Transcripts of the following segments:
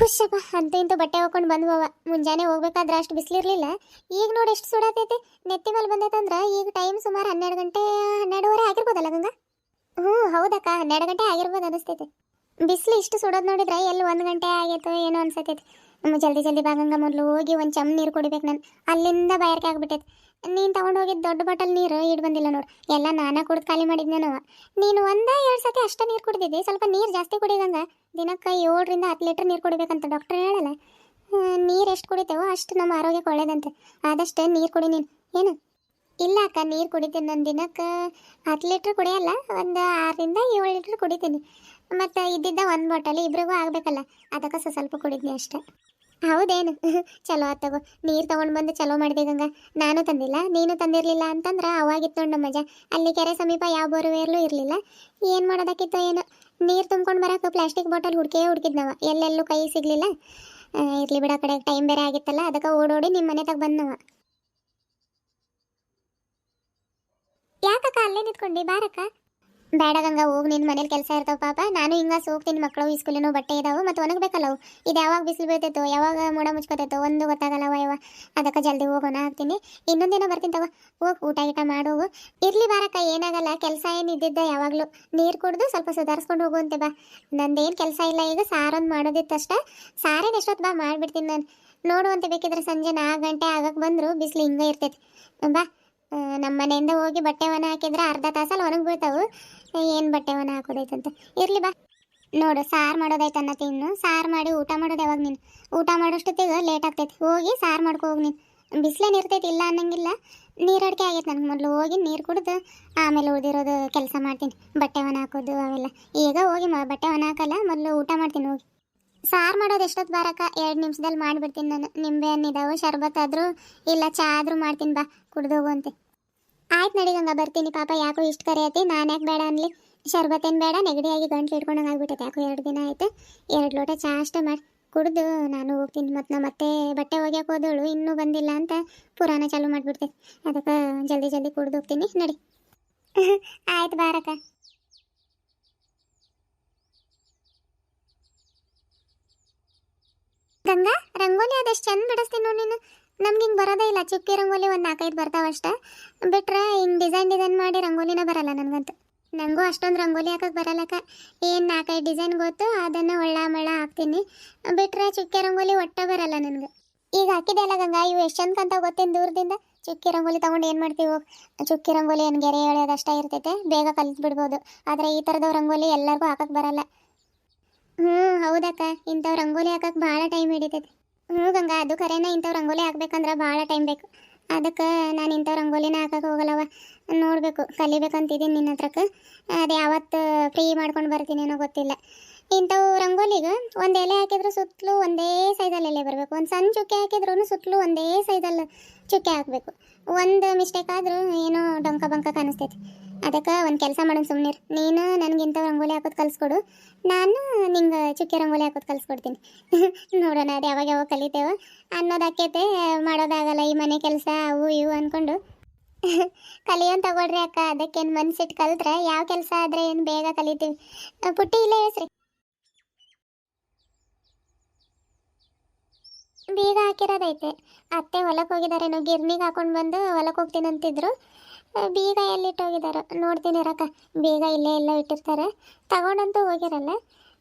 ಹುಷಪ್ಪ ಅಂತ ಇಂತ ಬಟ್ಟೆ ಹಾಕೊಂಡು ಬಂದ್ವವ ಮುಂಜಾನೆ ಹೋಗ್ಬೇಕಾದ್ರೆ ಅಷ್ಟು ಬಿಸಿಲಿರ್ಲಿಲ್ಲ. ಈಗ ನೋಡಿ ಎಷ್ಟು ಸುಡತೈತಿ. ನೆತ್ತಿ ಮೇಲೆ ಬಂದೈತಂದ್ರೆ ಈಗ ಟೈಮ್ ಸುಮಾರು ಹನ್ನೆರಡು ಗಂಟೆ, ಹನ್ನೆರಡುವರೆ ಆಗಿರ್ಬೋದಲ್ಲ ಗಂಗಾ? ಹ್ಞೂ, ಹೌದಕ್ಕ, ಹನ್ನೆರಡು ಗಂಟೆ ಆಗಿರ್ಬೋದು ಅನಿಸ್ತೈತಿ ಬಿಸಿಲು ಇಷ್ಟು ಸುಡೋದು ನೋಡಿದ್ರೆ ಎಲ್ಲಿ ಒಂದು ಗಂಟೆ ಆಗೈತೋ ಏನೋ ಅನ್ಸತೈತಿ. ಜಲ್ದಿ ಜಲ್ದಿ ಬಾಗಂಗ ಮೊದಲು ಹೋಗಿ ಒಂದು ಚಮ್ ನೀರು ಕುಡಿಬೇಕು ನಾನು. ಅಲ್ಲಿಂದ ಬಾಯಾರಿಕೆ ಆಗ್ಬಿಟ್ಟೈತೆ. ನೀನು ತೊಗೊಂಡು ಹೋಗಿದ್ದು ದೊಡ್ಡ ಬಾಟಲ್ ನೀರು ಇಡ್ ಬಂದಿಲ್ಲ ನೋಡು. ಎಲ್ಲ ನಾನಾ ಕುಡ್ದು ಖಾಲಿ ಮಾಡಿದ್ನೇನವ ನೀನು ಒಂದೇ ಎರಡು ಸತಿ ಅಷ್ಟೇ ನೀರು ಕುಡಿದಿದ್ದೆ, ಸ್ವಲ್ಪ ನೀರು ಜಾಸ್ತಿ ಕುಡಿ ಗಂಗಾ. ದಿನಕ್ಕೆ ಏಳರಿಂದ ಹತ್ತು ಲೀಟ್ರ್ ನೀರು ಕುಡಿಬೇಕಂತ ಡಾಕ್ಟರ್ ಹೇಳಲ್ಲ. ನೀರು ಎಷ್ಟು ಕುಡಿತೇವೋ ಅಷ್ಟು ನಮ್ಮ ಆರೋಗ್ಯಕ್ಕೆ ಒಳ್ಳೇದಂತೆ. ಆದಷ್ಟೇ ನೀರು ಕುಡಿ ನೀನು. ಏನು? ಇಲ್ಲ ಅಕ್ಕ, ನೀರು ಕುಡಿತೀನಿ ನಾನು ದಿನಕ್ಕೆ ಹತ್ತು ಲೀಟ್ರ್ ಕುಡಿಯಲ್ಲ, ಒಂದು ಆರರಿಂದ ಏಳು ಲೀಟ್ರ್ ಕುಡಿತೀನಿ. ಮತ್ತು ಇದ್ದಿದ್ದ ಒಂದು ಬಾಟಲ್ ಇಬ್ರಿಗೂ ಆಗಬೇಕಲ್ಲ, ಅದಕ್ಕೆ ಸ್ವಲ್ಪ ಕುಡಿದ್ನಿ ಅಷ್ಟೇ. ಹೌದೇನು? ಚಲೋ ಆತ್ ತಗೋ. ನೀರು ತಗೊಂಡು ಬಂದು ಚಲೋ ಮಾಡಿದೆ ಗಂಗ. ನಾನು ತಂದಿಲ್ಲ, ನೀನು ತಂದಿರಲಿಲ್ಲ ಅಂತಂದ್ರೆ ಅವಾಗಿತ್ತು ನೋಡಿ ನಮ್ಮ ಮಜಾ ಅಲ್ಲಿ ಕೆರೆ ಸಮೀಪ ಯಾವ ಬೋರ್ವೇರ್ಲೂ ಇರಲಿಲ್ಲ. ಏನು ಮಾಡೋದಕ್ಕಿತ್ತು ಏನು. ನೀರು ತುಂಬ್ಕೊಂಡು ಬರಕ್ಕೆ ಪ್ಲಾಸ್ಟಿಕ್ ಬಾಟಲ್ ಹುಡುಕೇ ಹುಡುಕಿದ್ನವ. ಎಲ್ಲೆಲ್ಲೂ ಕೈ ಸಿಗಲಿಲ್ಲ. ಇರ್ಲಿ ಬಿಡ ಕಡೆ, ಟೈಮ್ ಬೇರೆ ಆಗಿತ್ತಲ್ಲ, ಅದಕ್ಕೆ ಓಡೋಡಿ ನಿಮ್ಮ ಮನೆ ತಗ ಬಂದವ ಯಾಕಕ್ಕ ಅಲ್ಲೇ ನಿಂತ್ಕೊಂಡಿ? ಬಾರಕ್ಕ. ಬೇಡ ಗಂಗಾ, ಹೋಗಿ ನಿನ್ನ ಮನೇಲಿ ಕೆಲಸ ಇರ್ತಾವ ಪಾಪ. ನಾನು ಹಿಂಗ ಹೋಗ್ತೀನಿ ಮಕ್ಕಳು ಈ ಸ್ಕೂಲಿನೋ ಬಟ್ಟೆ ಇದಾವೆ. ಮತ್ತು ಒಣಗಬೇಕಲ್ಲ ಅವು ಇದು ಯಾವಾಗ ಬಿಸಿಲು ಬೀಳ್ತೈತೋ, ಯಾವಾಗ ಮೋಡ ಮುಚ್ಕೋತೈತೋ, ಒಂದು ಗೊತ್ತಾಗಲ್ಲವ ಯವ ಅದಕ್ಕೆ ಜಲ್ದಿ ಹೋಗೋಣ ಹಾಕ್ತೀನಿ. ಇನ್ನೊಂದೇನೋ ಬರ್ತೀನಿ ತಗೋ. ಹೋಗಿ, ಊಟ ಗೀಟ ಮಾಡೋವು ಇರ್ಲಿ ಬಾರಕ್ಕ, ಏನಾಗಲ್ಲ. ಕೆಲಸ ಏನು ಇದ್ದಿದ್ದ ಯಾವಾಗಲೂ. ನೀರು ಕುಡ್ದು ಸ್ವಲ್ಪ ಸುಧಾರಿಸ್ಕೊಂಡು ಹೋಗುವಂತೆ ಬಾ. ನಂದೇನು ಕೆಲಸ ಇಲ್ಲ, ಈಗ ಸಾರೊಂದು ಮಾಡೋದಿತ್ತಷ್ಟೇ ಸಾರೇನು ಎಷ್ಟೊತ್ತು ಬಾ, ಮಾಡಿಬಿಡ್ತೀನಿ ನಾನು. ನೋಡುವಂತೆ ಬೇಕಿದ್ರೆ ಸಂಜೆ ನಾಲ್ಕು ಗಂಟೆ ಆಗಕ್ಕೆ ಬಂದರು ಬಿಸಿಲು ಹಿಂಗೆ ಇರ್ತೈತಿ. ಬಾ. ನಮ್ಮ ಮನೆಯಿಂದ ಹೋಗಿ ಬಟ್ಟೆ ಒಣ ಹಾಕಿದ್ರೆ ಅರ್ಧ ತಾಸಲ್ಲಿ ಒಣಗಿ ಬೀಳ್ತಾವು ಏನು ಬಟ್ಟೆ ಒಣ ಹಾಕೋದೈತಂತ ಇರ್ಲಿ ಬಾ. ನೋಡು, ಸಾರು ಮಾಡೋದೈತೆ ಅನ್ನತಿ ಇನ್ನು. ಸಾರು ಮಾಡಿ ಊಟ ಮಾಡೋದು ಯಾವಾಗ ನೀನು? ಊಟ ಮಾಡೋಷ್ಟೊತ್ತಿಗೆ ಲೇಟ್ ಆಗ್ತೈತಿ. ಹೋಗಿ ಸಾರು ಮಾಡ್ಕೊ ಹೋಗಿ ನೀನು. ಬಿಸಿಲೇನು ಇರ್ತೈತಿ, ಇಲ್ಲ ಅನ್ನಂಗಿಲ್ಲ. ನೀರು ಅಡಿಕೆ ಆಗೈತೆ ನನಗೆ ಮೊದಲು. ಹೋಗಿ ನೀರು ಕುಡಿದು ಆಮೇಲೆ ಉಳಿದಿರೋದು ಕೆಲಸ ಮಾಡ್ತೀನಿ. ಬಟ್ಟೆ ಒಣ ಹಾಕೋದು ಅವೆಲ್ಲ. ಈಗ ಹೋಗಿ ಮ ಬಟ್ಟೆ ಒಣ ಹಾಕಲ್ಲ, ಮೊದಲು ಊಟ ಮಾಡ್ತೀನಿ ಹೋಗಿ. ಸಾರು ಮಾಡೋದು ಎಷ್ಟೊತ್ತು ಭಾರಕ ಎರಡು ನಿಮಿಷದಲ್ಲಿ ಮಾಡಿಬಿಡ್ತೀನಿ ನಾನು. ನಿಂಬೆ ಹಣ್ಣಿದಾವು, ಶರ್ಬತ್ ಆದರೂ, ಇಲ್ಲ ಚಾ ಆದರೂ ಮಾಡ್ತೀನಿ ಬಾ. ಕುಡ್ದು ಹೋಗುವಂತೆ ಆಯ್ತು ನಡಿ ಗಂಗಾ, ಬರ್ತೀನಿ ಪಾಪ. ಯಾಕೋ ಇಷ್ಟು ಕರೆಯತಿ ನಾನು ಯಾಕೆ ಬೇಡ ಅನ್ಲಿ? ಶರ್ಬತ್ತೇನು ಬೇಡ, ನೆಗಡಿಯಾಗಿ ಗಂಟ್ಲು ಇಟ್ಕೊಂಡಂಗೆ ಆಗ್ಬಿಟ್ಟೈತೆ. ಯಾಕೋ ಎರಡು ದಿನ ಆಯ್ತು. ಎರಡು ಲೋಟ ಚಾ ಅಷ್ಟೇ ಮಾಡಿ, ಕುಡಿದು ನಾನು ಹೋಗ್ತೀನಿ. ಮತ್ತು ನಾ ಮತ್ತೆ ಬಟ್ಟೆ ಒಗ್ಯಕ್ಕೆ ಹೋದಳು. ಇನ್ನೂ ಬಂದಿಲ್ಲ ಅಂತ ಪುರಾಣ ಚಾಲು ಮಾಡಿಬಿಡ್ತೈತೆ ಅದಕ್ಕೆ ಜಲ್ದಿ ಜಲ್ದಿ ಕುಡ್ದು ಹೋಗ್ತೀನಿ. ನಡಿ. ಆಯ್ತು ಬಾರಕ್ಕ. ಗಂಗಾ, ರಂಗೋಲಿ ಅದಷ್ಟು ಚಂದ ಬಿಡಿಸ್ತೀನಿ ನೀನು. ನಮ್ಗೆ ಹಿಂಗೆ ಬರೋದೇ ಇಲ್ಲ. ಚುಕ್ಕಿ ರಂಗೋಲಿ ಒಂದು ನಾಲ್ಕೈದು ಬರ್ತಾವಷ್ಟೇ ಬಿಟ್ರೆ ಹಿಂಗೆ ಡಿಸೈನ್ ಡಿಸೈನ್ ಮಾಡಿ ರಂಗೋಲಿನ ಬರಲ್ಲ ನನಗಂತೂ. ನನಗೂ ಅಷ್ಟೊಂದು ರಂಗೋಲಿ ಹಾಕಕ್ಕೆ ಬರಲ್ಲಕ್ಕ ಏನು ನಾಲ್ಕೈದು ಡಿಸೈನ್ ಗೊತ್ತು, ಅದನ್ನು ಒಳ್ಳ ಮಳ್ಳ ಹಾಕ್ತೀನಿ. ಬಿಟ್ರೆ ಚುಕ್ಕಿ ರಂಗೋಲಿ ಒಟ್ಟ ಬರಲ್ಲ ನನಗೆ. ಈಗ ಹಾಕಿದೆ ಅಲ್ಲ ಗಂಗಾ, ಇವು ಎಷ್ಟು ಕಂತ ಗೊತ್ತೇನು ದೂರದಿಂದ? ಚುಕ್ಕಿ ರಂಗೋಲಿ ತೊಗೊಂಡು ಏನು ಮಾಡ್ತೀವಿ? ಚುಕ್ಕಿ ರಂಗೋಲಿ ಏನು ಗೆರೆ ಎಳೆಯೋದು ಅಷ್ಟೇ ಇರ್ತೈತೆ. ಬೇಗ ಕಲಿತು ಬಿಡ್ಬೋದು ಆದರೆ ಈ ಥರದ ರಂಗೋಲಿ ಎಲ್ಲರಿಗೂ ಹಾಕಕ್ಕೆ ಬರಲ್ಲ. ಹ್ಞೂ ಹೌದಕ್ಕ. ಇಂಥವು ರಂಗೋಲಿ ಹಾಕಕ್ಕೆ ಭಾಳ ಟೈಮ್ ಹಿಡಿತೈತಿ. ಹ್ಞೂ ಗಂಗಾ, ಅದು ಖರೇನ ಇಂಥವು ರಂಗೋಲಿ ಹಾಕ್ಬೇಕಂದ್ರೆ ಭಾಳ ಟೈಮ್ ಬೇಕು. ಅದಕ್ಕೆ ನಾನು ಇಂಥವು ರಂಗೋಲಿನ ಹಾಕಕ್ಕೆ ಹೋಗಲ್ಲವ. ನೋಡಬೇಕು ಕಲಿಬೇಕಂತಿದ್ದೀನಿ ನಿನ್ನ ಹತ್ರಕ್ಕೆ. ಅದು ಯಾವತ್ತು ಫ್ರೀ ಮಾಡ್ಕೊಂಡು ಬರ್ತೀನಿ ಗೊತ್ತಿಲ್ಲ. ಇಂಥವು ರಂಗೋಲಿಗೆ ಒಂದು ಎಲೆ ಹಾಕಿದ್ರೂ ಸುತ್ತಲೂ ಒಂದೇ ಸೈಜಲ್ಲಿ ಎಲೆ ಬರಬೇಕು. ಒಂದು ಸಣ್ಣ ಚುಕ್ಕೆ ಹಾಕಿದ್ರು ಸುತ್ತಲೂ ಒಂದೇ ಸೈಜಲ್ಲಿ ಚುಕ್ಕೆ ಹಾಕಬೇಕು. ಒಂದು ಮಿಸ್ಟೇಕ್ ಆದರೂ ಏನೋ ಡೊಂಕ ಬಂಕ ಕಾಣಿಸ್ತೈತಿ. ಅದಕ್ಕೆ ಒಂದು ಕೆಲಸ ಮಾಡೋಣ ಸುಮ್ಮನೆ ನೀನು ನನಗೆ ರಂಗೋಲಿ ಹಾಕೋದು ಕಲಿಸ್ಕೊಡು. ನಾನು ನಿಂಗೆ ಚುಕ್ಕೆ ರಂಗೋಲಿ ಹಾಕೋದು ಕಲಿಸ್ಕೊಡ್ತೀನಿ. ನೋಡೋಣ ಅದು ಯಾವಾಗ ಯಾವಾಗ ಕಲಿತೇವೆ. ಅನ್ನೋದಾಕೈತೆ ಮಾಡೋದಾಗಲ್ಲ ಈ ಮನೆ ಕೆಲಸ ಅವು ಇವು ಅಂದ್ಕೊಂಡು ಕಲಿಯೋನ್ ತಗೊಳ್ರಿ ಅಕ್ಕ ಅದಕ್ಕೇನು ಮನ್ಸಿಟ್ಟು ಕಲಿತ್ರೆ ಯಾವ ಕೆಲಸ ಆದರೆ ಏನು ಬೇಗ ಕಲಿತೀವಿ. ಪುಟ್ಟಿ ಇಲ್ಲೇ ಹೆಸ್ರಿ ಬೀಗ ಹಾಕಿರೋದೈತೆ. ಅತ್ತೆ ಹೊಲಕ್ಕೆ ಹೋಗಿದಾರೇನೋ ಗಿರ್ನಿಗೆ ಹಾಕೊಂಡು ಬಂದು ಹೊಲಕ್ಕೆ ಹೋಗ್ತೀನಿ ಅಂತಿದ್ರು ಆ, ಬೀಗ ಎಲ್ಲಿಟ್ಟು ಹೋಗಿದಾರೋ ನೋಡ್ತೀನಿ ರಕ್ಕ. ಬೀಗ ಇಲ್ಲೇ ಎಲ್ಲ ಇಟ್ಟಿರ್ತಾರೆ. ತಗೊಂಡಂತೂ ಹೋಗಿರಲ್ಲ.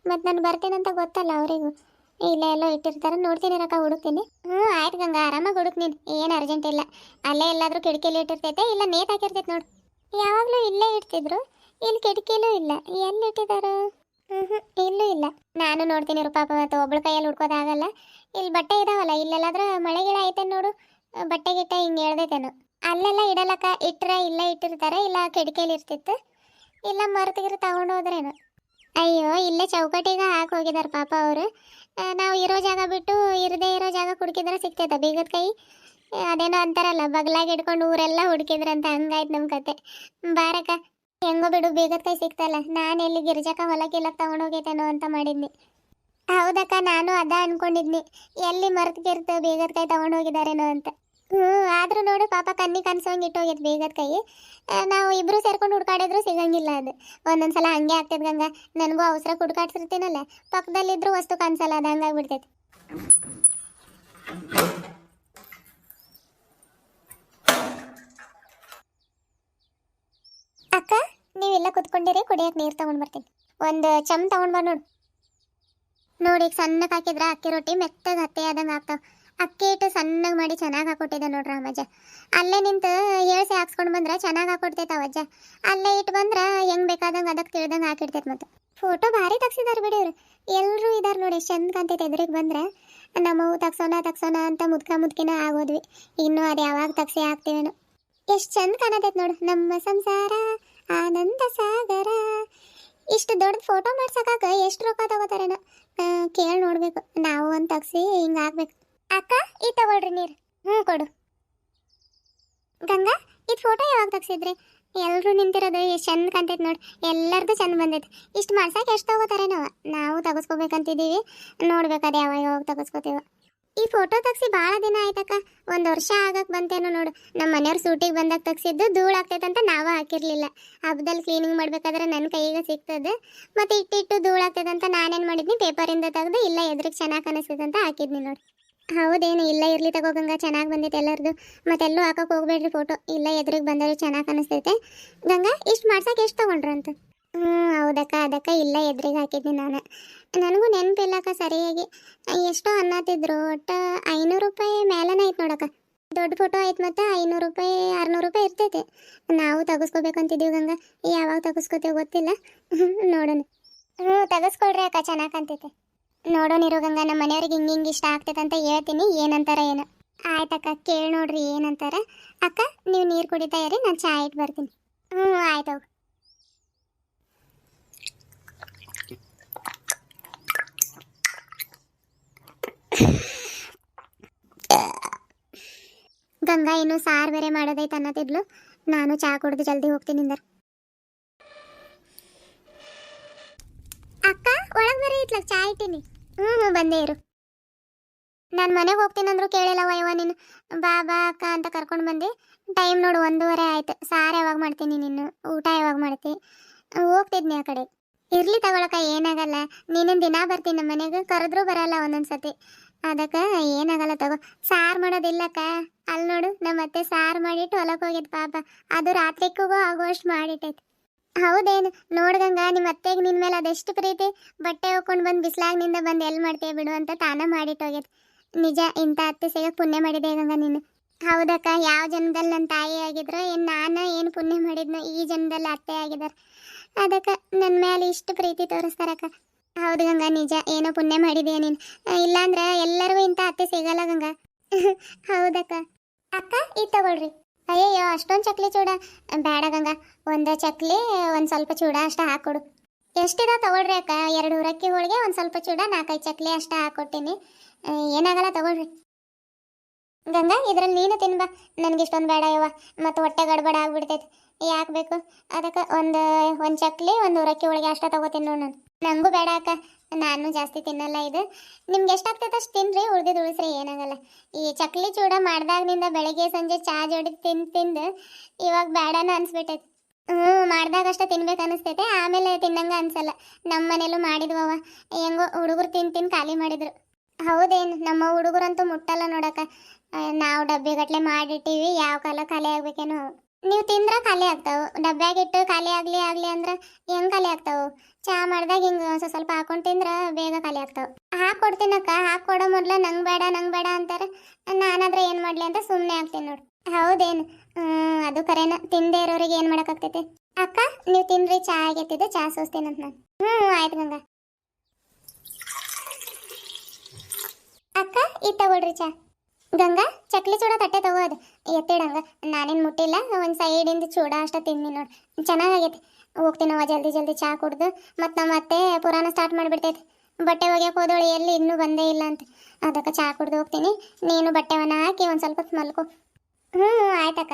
ಮತ್ತು ನಾನು ಬರ್ತೀನಂತ ಗೊತ್ತಲ್ಲ ಅವರಿಗೂ. ಇಲ್ಲೇ ಎಲ್ಲ ಇಟ್ಟಿರ್ತಾರೆ. ನೋಡ್ತೀನಿ ರಕ್ಕ, ಹುಡುಕ್ತೀನಿ. ಹ್ಞೂ ಆಯ್ತು ಗಂಗಾ, ಆರಾಮಾಗಿ ಹುಡುಕ್ತೀನಿ ಏನು ಅರ್ಜೆಂಟ್ ಇಲ್ಲ. ಅಲ್ಲೇ ಎಲ್ಲಾದರೂ ಕಿಟಕಿಲಿ ಇಟ್ಟಿರ್ತೈತೆ, ಇಲ್ಲ ನೇತ್ ಹಾಕಿರ್ತೈತೆ ನೋಡು. ಯಾವಾಗಲೂ ಇಲ್ಲೇ ಇಡ್ತಿದ್ರು. ಇಲ್ಲಿ ಕಿಟಕಿಲೂ ಇಲ್ಲ. ಎಲ್ಲಿ ಇಟ್ಟಿದ್ದಾರೆ ಹ್ಞೂ ಇಲ್ಲೂ ಇಲ್ಲ. ನಾನು ನೋಡ್ತೀನಿ ಇರು ಪಾಪ, ಮತ್ತು ಒಬ್ಳ ಕೈಯಲ್ಲಿ ಹುಡ್ಕೋದಾಗಲ್ಲ. ಇಲ್ಲಿ ಬಟ್ಟೆ ಇದಾವಲ್ಲ, ಇಲ್ಲೆಲ್ಲಾದರೂ ಮಳೆ ಗಿಡ ಐತೆ ನೋಡು. ಬಟ್ಟೆ ಗಿಟ್ಟ ಹಿಂಗೆ ಹೇಳ್ದೈತೇನು. ಅಲ್ಲೆಲ್ಲ ಇಡಲಕ್ಕ? ಇಟ್ಟರೆ ಇಲ್ಲೇ ಇಟ್ಟಿರ್ತಾರೆ, ಇಲ್ಲ ಕಿಟಕಿಯಲ್ಲಿ ಇರ್ತಿತ್ತು. ಇಲ್ಲ ಮರ್ತಿಗಿರು ತಗೊಂಡು ಹೋದ್ರೇನು? ಅಯ್ಯೋ, ಇಲ್ಲೇ ಚೌಕಟ್ಟಿಗೆ ಹಾಕಿ ಹೋಗಿದ್ದಾರೆ ಪಾಪ ಅವರು. ನಾವು ಇರೋ ಜಾಗ ಬಿಟ್ಟು ಇರದೇ ಇರೋ ಜಾಗ ಹುಡುಕಿದ್ರೆ ಸಿಗ್ತೈತೆ ಬೀಗದ ಕೈ. ಅದೇನೋ ಅಂತಾರಲ್ಲ, ಬಗ್ಲಾಗಿ ಇಟ್ಕೊಂಡು ಊರೆಲ್ಲ ಹುಡುಕಿದ್ರಂತ ಹಂಗಾಯ್ತು ನಮ್ಮ ಕತೆ. ಬಾರಕ್ಕ, ಹೆಂಗೋ ಬಿಡು, ಬೀಗದ ಕೈ ಸಿಕ್ತಲ್ಲ ನಾನು ಎಲ್ಲಿ ಗಿರ್ಜಕ ತಗೊಂಡು ಹೋಗೈತೇನೋ ಅಂತ ಮಾಡಿದ್ನಿ. ಹೌದಕ್ಕ, ನಾನು ಅದ ಅನ್ಕೊಂಡಿದ್ನಿ. ಎಲ್ಲಿ ಮರ್ತ್ಗಿರ್ತು ಬೀಗದ ಕೈ ತಗೊಂಡೋಗಿದಾರೇನೋ ಅಂತ. ಹ್ಞೂ ಆದ್ರೂ ನೋಡು ಪಾಪ ಕನ್ನಿ ಕನ್ಸೋಂಗೆ ಇಟ್ಟೋಗ್ಯದ ಬೇಗದ ಕೈ ನಾವು ಇಬ್ರು ಸೇರ್ಕೊಂಡು ಹುಡ್ಕಾಡಿದ್ರು ಸಿಗಂಗಿಲ್ಲ ಅದು. ಒಂದೊಂದ್ಸಲ ಹಂಗೆ ಆಗ್ತದೆ ಗಂಗ. ನನಗೂ ಅವಸರ ಹುಡ್ಕಾಡ್ಸಿರ್ತೀನಲ್ಲ, ಪಕ್ಕದಲ್ಲಿದ್ರು ವಸ್ತು ಕನ್ಸಲ್ಲ ಅದು ಹಂಗಾಗ್ಬಿಡ್ತೈತಿ. ಅಕ್ಕ, ನೀವೆಲ್ಲ ಕುತ್ಕೊಂಡಿರಿ ಕುಡಿಯಕ್ಕೆ ನೀರು ತಗೊಂಡ್ ಬರ್ತೀನಿ. ಒಂದು ಚಮ್ ತಗೊಂಡ್ ಬಾ ನೋಡು. ನೋಡಿ, ಈಗ ಹಾಕಿದ್ರೆ ಹಾಕಿದ್ರ ಅಕ್ಕಿ ರೊಟ್ಟಿ ಮೆತ್ತಗೆ ಹತ್ತೆ ಆದಂಗೆ ಆಗ್ತಾವ. ಅಕ್ಕಿ ಇಟ್ಟು ಸಣ್ಣಗೆ ಮಾಡಿ ಚೆನ್ನಾಗಿ ಹಾಕೊಟ್ಟಿದ್ದೆ ನೋಡ್ರಿ ಅಮ್ಮಜ್ಜ. ಅಲ್ಲೇ ನಿಂತು ಹೇಳ್ಸಿ ಹಾಕ್ಸ್ಕೊಂಡು ಬಂದ್ರೆ ಚೆನ್ನಾಗಿ ಹಾಕೊಡ್ತೈತೆ ಅವಜ್ಜ ಅಲ್ಲೇ ಇಟ್ಟು ಬಂದ್ರೆ ಹೆಂಗ್ ಬೇಕಾದಂಗೆ ಅದಕ್ಕೆ ತಿಳ್ದಂಗೆ ಹಾಕಿಡ್ತೈತೆ ಮತ್ತು. ಫೋಟೋ ಭಾರಿ ತಗ್ಸಿದಾರೆ ಬಿಡಿ ಅವರು ಎಲ್ಲರೂ ಇದ್ದಾರೆ ನೋಡಿ ಎಷ್ಟು ಚಂದ ಕಾಣ್ತೈತೆ ಎದುರಿಗೆ ಬಂದ್ರೆ. ನಮ್ಮವು ತಗ್ಸೋಣ ತಗ್ಸೋಣ ಅಂತ ಮುದ್ಕ ಮುದ್ಕಿನ ಆಗೋದ್ವಿ. ಇನ್ನು ಅದು ಯಾವಾಗ ತಗ್ಸಿ ಹಾಕ್ತೀವೇನೋ. ಎಷ್ಟು ಚಂದ ಕಾಣತೈತೆ ನೋಡು ನಮ್ಮ ಸಂಸಾರ, ಆನಂದ ಸಾಗರ. ಇಷ್ಟು ದೊಡ್ಡ ಫೋಟೋ ಮಾಡ್ಸಕ್ಕಾಗ ಎಷ್ಟು ರೊಕ್ಕ ತಗೋತಾರೇನೋ. ಕೇಳಿ ನೋಡಬೇಕು. ನಾವು ಒಂದು ತಗ್ಸಿ ಹಿಂಗೆ ಆಗ್ಬೇಕು ಅಕ್ಕ, ಈ ತಗೊಳ್ರಿ ನೀರು. ಹ್ಞೂ, ಕೊಡು. ಗಂಗಾ, ಇದು ಫೋಟೋ ಯಾವಾಗ ತೆಗ್ಸಿದ್ರಿ? ಎಲ್ಲರೂ ನಿಂತಿರೋದು ಎಷ್ಟು ಚಂದ ಕಾಣ್ತೈತೆ ನೋಡಿ. ಎಲ್ಲರದು ಚಂದ ಬಂದೈತೆ. ಇಷ್ಟು ಮಾಡ್ಸಕ್ಕೆ ಎಷ್ಟು ತಗೋತಾರೆ ನಾವು? ತಗಸ್ಕೋಬೇಕಂತಿದ್ದೀವಿ. ನೋಡ್ಬೇಕು ಅದು ಯಾವಾಗ ಯಾವಾಗ ತಗಸ್ಕೋತೀವಿ. ಈ ಫೋಟೋ ತೆಗ್ಸಿ ಭಾಳ ದಿನ ಆಯ್ತಕ್ಕ. ಒಂದು ವರ್ಷ ಆಗಕ್ಕೆ ಬಂತೇನೋ ನೋಡು. ನಮ್ಮ ಮನೆಯವ್ರು ಸೂಟಿಗೆ ಬಂದಾಗ ತೆಗ್ಸಿದ್ದು ಧೂಳು ಆಗ್ತೈತಂತ ನಾವೇ ಹಾಕಿರಲಿಲ್ಲ. ಹಬ್ಬದಲ್ಲಿ ಕ್ಲೀನಿಂಗ್ ಮಾಡ್ಬೇಕಾದ್ರೆ ನನ್ನ ಕೈಗೆ ಸಿಗ್ತದೆ. ಮತ್ತು ಇಟ್ಟಿಟ್ಟು ಧೂಳು ಆಗ್ತದಂತ ನಾನೇನು ಮಾಡಿದ್ನಿ? ಪೇಪರಿಂದ ತೆಗೆದು ಇಲ್ಲ ಎದ್ರಿಗೆ ಚೆನ್ನಾಗಿ ಕಾಣಿಸ್ತದೆ ಅಂತ ಹಾಕಿದ್ನಿ ನೋಡಿ. ಹೌದೇನು, ಇಲ್ಲ ಇರ್ಲಿ ತಗೋ ಗಂಗಾ, ಚೆನ್ನಾಗಿ ಬಂದೈತೆ ಎಲ್ಲರದು. ಮತ್ತೆಲ್ಲೂ ಹಾಕಕ್ಕೆ ಹೋಗ್ಬೇಡ್ರಿ ಫೋಟೋ ಇಲ್ಲ ಎದುರಿಗೆ ಬಂದರೆ ಚೆನ್ನಾಗಿ ಕಾಣಿಸ್ತೈತೆ. ಗಂಗಾ, ಇಷ್ಟು ಮಾಡ್ಸಕ್ಕೆ ಎಷ್ಟು ತಗೊಂಡ್ರು ಅಂತ? ಹ್ಞೂ ಹೌದಕ್ಕ, ಅದಕ್ಕ ಇಲ್ಲ ಎದ್ರಿಗೆ ಹಾಕಿದ್ದೆ ನಾನು. ನನಗೂ ನೆನಪಿಲ್ಲಕ್ಕ ಸರಿಯಾಗಿ. ಎಷ್ಟೋ ಅನ್ನತ್ತಿದ್ರು ಒಟ್ಟು ಐನೂರು ರೂಪಾಯಿ ಮೇಲನೇ ಐತೆ ನೋಡಕ್ಕ. ದೊಡ್ಡ ಫೋಟೋ ಆಯ್ತು ಮತ್ತು ಐನೂರು ರೂಪಾಯಿ, ಆರ್ನೂರು ರೂಪಾಯಿ ಇರ್ತೈತೆ. ನಾವು ತೆಗಿಸ್ಕೋಬೇಕಂತಿದ್ದೀವಿ ಗಂಗಾ. ಯಾವಾಗ ತಗಸ್ಕೋತೀವಿ ಗೊತ್ತಿಲ್ಲ. ನೋಡೋಣ. ಹ್ಞೂ ತಗಸ್ಕೊಳ್ರಿ ಅಕ್ಕ, ಚೆನ್ನಾಗಿ ಕಾಣ್ತೈತೆ. ನೋಡೋಣಿರು ಗಂಗಾ ನಮ್ಮ ಮನೆಯವ್ರಿಗೆ ಹಿಂಗೆ ಹಿಂಗೆ ಇಷ್ಟ ಆಗ್ತೈತೆ ಅಂತ ಹೇಳ್ತೀನಿ. ಏನಂತಾರ ಏನು. ಆಯ್ತಕ್ಕ, ಕೇಳಿ ನೋಡ್ರಿ ಏನಂತಾರ. ಅಕ್ಕ, ನೀವು ನೀರು ಕುಡಿತಾ ಇರಿ, ನಾನು ಚಾ ಇಟ್ಟು ಬರ್ತೀನಿ. ಹ್ಞೂ ಆಯ್ತು ಗಂಗಾ, ಇನ್ನು ಸಾರು ಬೇರೆ ಮಾಡೋದೈತೆ ಅನ್ನತಿದ್ಲು. ನಾನು ಚಾ ಕುಡ್ದು ಜಲ್ದಿ ಹೋಗ್ತೀನಿ ಅಂದರು. ಅಕ್ಕ, ಒಳಗೆ ಬರೀ ಇತ್ಲ, ಚಾ ಇಟ್ಟಿನಿ. ಹ್ಞೂ ಬಂದೇ ಇರು. ನಾನು ಮನೆಗೆ ಹೋಗ್ತೀನಂದ್ರು ಕೇಳಿಲ್ಲ ವಯವ ನೀನು. ಬಾ ಬಾ, ಅಕ್ಕ ಅಂತ ಕರ್ಕೊಂಡು ಬಂದೆ. ಟೈಮ್ ನೋಡು, ಒಂದೂವರೆ ಆಯ್ತು. ಸಾರು ಯಾವಾಗ ಮಾಡ್ತೀನಿ ನೀನು? ಊಟ ಯಾವಾಗ ಮಾಡ್ತಿ? ಹೋಗ್ತಿದ್ನಿ ಆ ಕಡೆ. ಇರ್ಲಿ ತಗೊಳಕ ಏನಾಗಲ್ಲ. ನೀನು ದಿನ ಬರ್ತೀನಿ ನಮ್ಮ ಮನೆಗೆ. ಕರೆದ್ರೂ ಬರಲ್ಲ ಒಂದೊಂದ್ಸತಿ. ಅದಕ್ಕೆ ಏನಾಗಲ್ಲ ತಗೋ. ಸಾರು ಮಾಡೋದಿಲ್ಲಕ್ಕ. ಅಲ್ಲಿ ನೋಡು ನಮ್ಮ ಅತ್ತೆ ಸಾರು ಮಾಡಿಟ್ಟು ಹೊಲಕ್ಕೆ ಹೋಗಿದ್ ಪಾಪ. ಅದು ರಾತ್ರಿಗೂ ಆಗುವಷ್ಟು ಮಾಡಿಟ್ಟೈತಿ. ಹೌದೇನು? ನೋಡ್ಗಂಗ ನಿಮ್ಮ ಅತ್ತೆಗೆ ನಿನ್ನ ಮೇಲೆ ಅದೆಷ್ಟು ಪ್ರೀತಿ? ಬಟ್ಟೆ ಹೋಗ್ಕೊಂಡು ಬಂದು ಬಿಸ್ಲಾಗ್ನಿಂದ ಬಂದು ಎಲ್ಲಿ ಮಾಡ್ತೀಯ ಬಿಡು ಅಂತ ತಾನ ಮಾಡಿಟ್ಟು ಹೋಗೈತಿ ನಿಜ ಇಂಥ ಅತ್ತೆ ಸಿಗಕ್ಕೆ ಪುಣ್ಯ ಮಾಡಿದೆ ಗಂಗ ನೀನು. ಹೌದಕ್ಕ, ಯಾವ ಜನ್ಮದಲ್ಲಿ ನನ್ನ ತಾಯಿ ಆಗಿದ್ರು ಏನು ನಾನು ಏನು ಪುಣ್ಯ ಮಾಡಿದ್ನೋ ಈ ಜನ್ಮದಲ್ಲಿ ಅತ್ತೆ ಆಗಿದ್ದಾರೆ ಅದಕ್ಕೆ ನನ್ನ ಮೇಲೆ ಇಷ್ಟು ಪ್ರೀತಿ ತೋರಿಸ್ತಾರಕ್ಕ. ಹೌದು ಗಂಗ, ನಿಜ, ಏನೋ ಪುಣ್ಯ ಮಾಡಿದೆಯ ನೀನು. ಇಲ್ಲಾಂದ್ರೆ ಎಲ್ಲರಿಗೂ ಇಂಥ ಅತ್ತೆ ಸಿಗಲ್ಲ ಗಂಗ. ಹೌದಕ್ಕ. ಅಕ್ಕ, ಇದು ತಗೊಳ್ರಿ. ಅಯ್ಯಯ್ಯೋ, ಅಷ್ಟೊಂದು ಚಕ್ಲಿ ಚೂಡ. ಬೇಡ ಗಂಗಾ, ಒಂದು ಚಕ್ಲಿ, ಒಂದು ಸ್ವಲ್ಪ ಚೂಡ ಅಷ್ಟು ಹಾಕ್ಕೊಡು ಎಷ್ಟಿದೆ ತಗೊಳ್ರಿ ಅಕ್ಕ? ಎರಡು ಉರಕ್ಕಿ ಹೋಳಿಗೆ, ಒಂದು ಸ್ವಲ್ಪ ಚೂಡ ನಾಲ್ಕೈದು ಚಕ್ಲಿ ಅಷ್ಟು ಹಾಕೊಟ್ಟಿನಿ. ಏನಾಗಲ್ಲ ತಗೊಳ್ರಿ. ಗಂಗಾ, ಇದ್ರಲ್ಲಿ ನೀನು ತಿನ್ಬಾ ನನಗೆ ಇಷ್ಟೊಂದು ಬೇಡ ಯವ್ವ. ಮತ್ತು ಹೊಟ್ಟೆ ಗಡ್ಬಡ ಆಗ್ಬಿಡ್ತೈತೆ. ಯಾಕೆ ಬೇಕು? ಅದಕ್ಕೆ ಒಂದು ಒಂದು ಚಕ್ಲಿ, ಒಂದು ಉರಕ್ಕಿ ಹೋಳಿಗೆ ಅಷ್ಟ ತಗೋತೀನಿ ನೋಡಿ ನಾನು. ನಂಗೂ ಬೇಡ ಅಕ್ಕ. ನಾನು ಜಾಸ್ತಿ ತಿನ್ನಲ್ಲ ಇದು. ನಿಮ್ಗೆ ಎಷ್ಟಾಗ್ತೈತೆ ಅಷ್ಟು ತಿನ್ರಿ ಉಳ್ದಿದ್ದು ಉಳಿಸ್ರಿ, ಏನಾಗಲ್ಲ. ಈ ಚಕ್ಲಿ ಚೂಡ ಮಾಡ್ದಾಗ್ನಿಂದ ಬೆಳಗ್ಗೆ ಸಂಜೆ ಚಾ ಜೋಡಿ ತಿಂದು ತಿಂದು ಇವಾಗ ಬೇಡನ ಅನ್ಸ್ಬಿಟ್ಟೈತೆ. ಹ್ಞೂ ಮಾಡ್ದಾಗ ಅಷ್ಟೇ ತಿನ್ಬೇಕು ಅನಿಸ್ತೈತೆ ಆಮೇಲೆ ತಿನ್ನಂಗ ಅನ್ಸಲ್ಲ. ನಮ್ಮ ಮನೇಲೂ ಮಾಡಿದ್ವವ ಹೆಂಗೋ ಹುಡುಗರು ತಿಂದು ತಿಂದು ಖಾಲಿ ಮಾಡಿದ್ರು. ಹೌದೇನು, ನಮ್ಮ ಹುಡುಗರಂತೂ ಮುಟ್ಟಲ್ಲ ನೋಡಕ್ಕ. ನಾವು ಡಬ್ಬಿಗಟ್ಲೆ ಮಾಡಿಟ್ಟಿವಿ, ಯಾವ ಕಾಲ ಖಾಲಿ ಆಗ್ಬೇಕೇನೋ. ನೀವು ತಿಂದ್ರೆ ಖಾಲಿ ಆಗ್ತವೆ. ಡಬ್ಬ್ಯಾಗ ಇಟ್ಟು ಖಾಲಿ ಆಗಲಿ ಆಗಲಿ ಅಂದ್ರೆ ಹೆಂಗೆ ಖಾಲಿ ಆಗ್ತಾವೆ? ಚಹಾ ಮಾಡ್ದಾಗ ಹಿಂಗೆ ಸ್ವಲ್ಪ ಹಾಕೊಂಡು ತಿಂದ್ರೆ ಬೇಗ ಖಾಲಿ ಆಗ್ತಾವೆ. ಹಾಕೊಡ್ತೀನಕ್ಕ ಹಾಕೊಡೋ ಮೊದ್ಲ ನಂಗೆ ಬೇಡ ನಂಗೆ ಬೇಡ ಅಂತಾರೆ. ನಾನಾದ್ರೆ ಏನು ಮಾಡಲಿ ಅಂತ ಸುಮ್ಮನೆ ಆಗ್ತೀನಿ ನೋಡಿ. ಹೌದೇನು? ಅದು ಕರೆನ. ತಿಂದೇ ಇರೋರಿಗೆ ಏನು ಮಾಡೋಕ್ಕಾಗ್ತೈತೆ ಅಕ್ಕ, ನೀವು ತಿನ್ರಿ ಚಹಾ ಚಾ ಸೋಸ್ತೀನಂತ ನಾನು. ಹ್ಞೂ ಆಯ್ತು ಗಂಗಾ. ಅಕ್ಕ, ಇದು ತಗೊಳ್ರಿ ಚಾ. ಗಂಗಾ, ಚಕ್ಲಿ ಚೂಡ ತಟ್ಟೆ ತಗೋದು ಎತ್ತಿಡಂಗ ನಾನೇನು ಮುಟ್ಟಿಲ್ಲ, ಒಂದು ಸೈಡಿಂದ ಚೂಡ ಅಷ್ಟ ತಿಂದಿ ನೋಡಿ. ಚೆನ್ನಾಗೈತೆ ಹೋಗ್ತೀನವ ಜಲ್ದಿ ಜಲ್ದಿ ಚಹಾ ಕುಡ್ದು. ಮತ್ತು ನಮ್ಮ ಅತ್ತೆ ಪುರಾಣ ಸ್ಟಾರ್ಟ್ ಮಾಡಿಬಿಡ್ತೈತಿ. ಬಟ್ಟೆ ಒಗ್ಯಕ್ಕೆ ಹೋದವಳು ಎಲ್ಲಿ? ಇನ್ನೂ ಬಂದೇ ಇಲ್ಲ ಅಂತ. ಅದಕ್ಕೆ ಚಹಾ ಕುಡ್ದು ಹೋಗ್ತೀನಿ. ನೀನು ಬಟ್ಟೆವನ್ನು ಹಾಕಿ ಒಂದು ಸ್ವಲ್ಪ ಮಲ್ಕೊ. ಹ್ಞೂ ಆಯ್ತಕ್ಕ